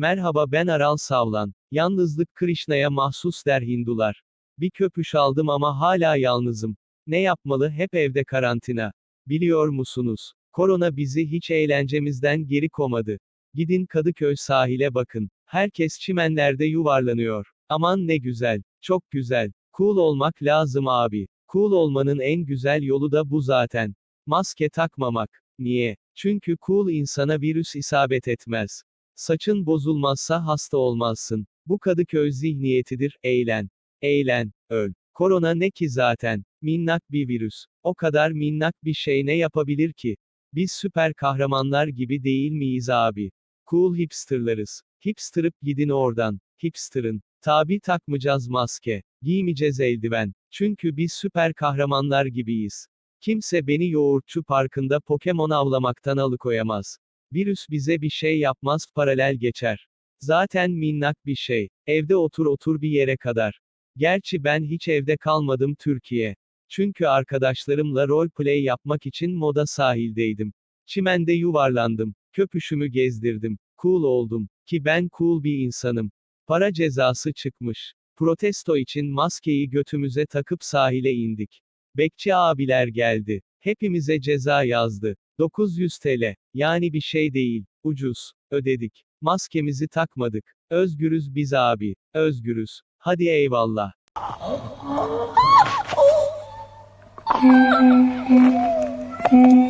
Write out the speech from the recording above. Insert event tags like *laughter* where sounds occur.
Merhaba ben Aral Savlan. Yalnızlık Krishna'ya mahsus der Hindular. Bir köpüş aldım ama hala yalnızım. Ne yapmalı hep evde karantina. Biliyor musunuz? Korona bizi hiç eğlencemizden geri komadı. Gidin Kadıköy sahile bakın. Herkes çimenlerde yuvarlanıyor. Aman ne güzel. Çok güzel. Cool olmak lazım abi. Cool olmanın en güzel yolu da bu zaten. Maske takmamak. Niye? Çünkü cool insana virüs isabet etmez. Saçın bozulmazsa hasta olmazsın. Bu Kadıköy zihniyetidir, eğlen. Eğlen, öl. Korona ne ki zaten? Minnak bir virüs. O kadar minnak bir şey ne yapabilir ki? Biz süper kahramanlar gibi değil miyiz abi? Cool hipsterlarız. Hipsterıp gidin oradan. Hipsterın. Tabi takmayacağız maske. Giymeyeceğiz eldiven. Çünkü biz süper kahramanlar gibiyiz. Kimse beni yoğurtçu parkında Pokemon avlamaktan alıkoyamaz. Virüs bize bir şey yapmaz, paralel geçer. Zaten minnak bir şey. Evde otur otur bir yere kadar. Gerçi ben hiç evde kalmadım Türkiye. Çünkü arkadaşlarımla roleplay yapmak için moda sahildeydim. Çimende yuvarlandım. Köpüşümü gezdirdim. Cool oldum. Ki ben cool bir insanım. Para cezası çıkmış. Protesto için maskeyi götümüze takıp sahile indik. Bekçi abiler geldi. Hepimize ceza yazdı. 900 TL. Yani bir şey değil. Ucuz. Ödedik. Maskemizi takmadık. Özgürüz biz abi. Özgürüz. Hadi eyvallah. *laughs*